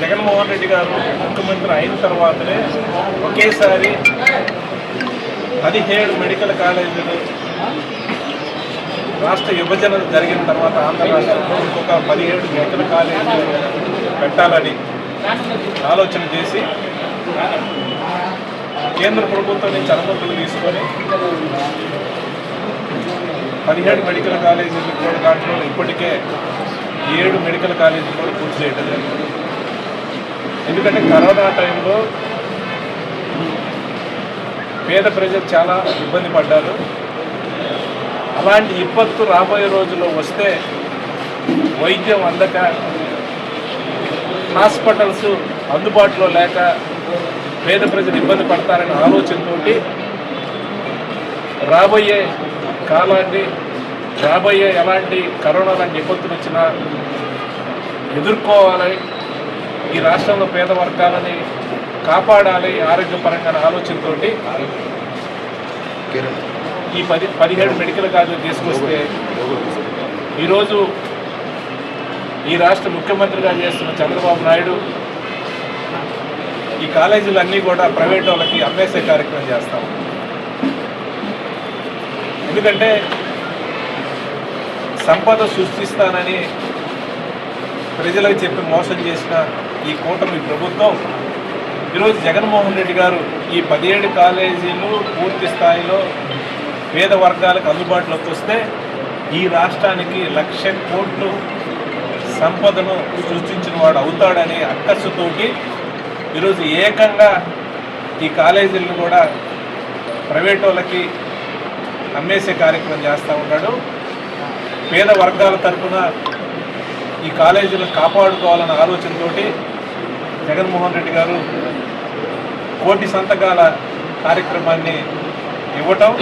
జగన్మోహన్ రెడ్డి గారు ముఖ్యమంత్రి అయిన తర్వాతనే ఒకేసారి పదిహేడు మెడికల్ కాలేజీలు రాష్ట్ర విభజన జరిగిన తర్వాత ఆంధ్ర రాష్ట్రంలో ఇంకొక పదిహేడు మెడికల్ కాలేజీలు పెట్టాలని ఆలోచన చేసి కేంద్ర ప్రభుత్వం నుంచి అనుమతులు తీసుకొని పదిహేడు మెడికల్ కాలేజీలు కూడా దాంట్లో ఇప్పటికే ఏడు మెడికల్ కాలేజీలు కూడా పూర్తి చేయడం జరిగింది. ఎందుకంటే కరోనా టైంలో పేద ప్రజలు చాలా ఇబ్బంది పడ్డారు. అలాంటి విపత్తు రాబోయే రోజుల్లో వస్తే వైద్యం అందక హాస్పిటల్స్ అందుబాటులో లేక పేద ప్రజలు ఇబ్బంది పడతారనే ఆలోచనతోటి రాబోయే కాలాన్ని రాబోయే ఎలాంటి కరోనా లాంటి విపత్తులు వచ్చినా ఎదుర్కోవాలి ఈ రాష్ట్రంలో పేద వర్గాలని కాపాడాలి ఆరోగ్యపరంగా ఆలోచనతో ఈ పది పదిహేడు మెడికల్ కాలేజీలు తీసుకొస్తే ఈరోజు ఈ రాష్ట్ర ముఖ్యమంత్రిగా చేస్తున్న చంద్రబాబు నాయుడు ఈ కాలేజీలన్నీ కూడా ప్రైవేట్ వాళ్ళకి అమ్మేసే కార్యక్రమం చేస్తాం ఎందుకంటే సంపద సృష్టిస్తానని ప్రజలకు చెప్పి మోసం చేసిన ఈ కూటమి ప్రభుత్వం. ఈరోజు జగన్మోహన్ రెడ్డి గారు ఈ పదిహేడు కాలేజీలు పూర్తి స్థాయిలో పేద వర్గాలకు అందుబాటులోకి వస్తే ఈ రాష్ట్రానికి లక్ష కోట్లు సంపదను సృష్టించిన వాడు అవుతాడని అక్కసుతోటి ఈరోజు ఏకంగా ఈ కాలేజీలను కూడా ప్రైవేట్ వాళ్ళకి అమ్మేసే కార్యక్రమం చేస్తూ ఉన్నాడు. పేద వర్గాల తరఫున ఈ కాలేజీలను కాపాడుకోవాలన్న ఆలోచనతోటి జగన్మోహన్ రెడ్డి గారు కోటి సంతకాల కార్యక్రమాన్ని ఇవ్వటం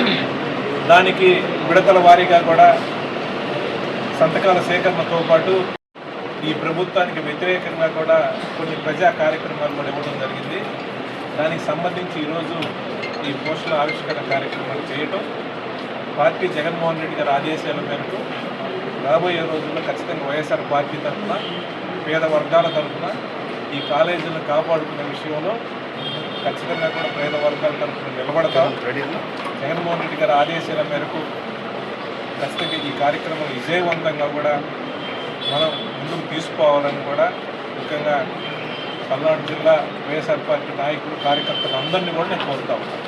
దానికి విడతల వారీగా కూడా సంతకాల సేకరణతో పాటు ఈ ప్రభుత్వానికి వ్యతిరేకంగా కూడా కొన్ని ప్రజా కార్యక్రమాలు కూడా ఇవ్వడం జరిగింది. దానికి సంబంధించి ఈరోజు ఈ పోస్టుల ఆవిష్కరణ కార్యక్రమాలు చేయటం పార్టీ జగన్మోహన్ రెడ్డి గారి ఆదేశాల మేరకు రాబోయే రోజుల్లో ఖచ్చితంగా వైఎస్ఆర్ పార్టీ తరఫున పేద వర్గాల తరఫున ఈ కాలేజీలను కాపాడుకునే విషయంలో ఖచ్చితంగా కూడా పేద వర్గాల తరఫున నిలబడతాం. జగన్మోహన్ రెడ్డి గారి ఆదేశాల మేరకు ఖచ్చితంగా ఈ కార్యక్రమం విజయవంతంగా కూడా మనం ముందుకు తీసుకోవాలని కూడా ముఖ్యంగా పల్నాడు జిల్లా వైఎస్ఆర్ పార్టీ నాయకులు కార్యకర్తలు అందరినీ కూడా నేను కోరుతా ఉన్నాను.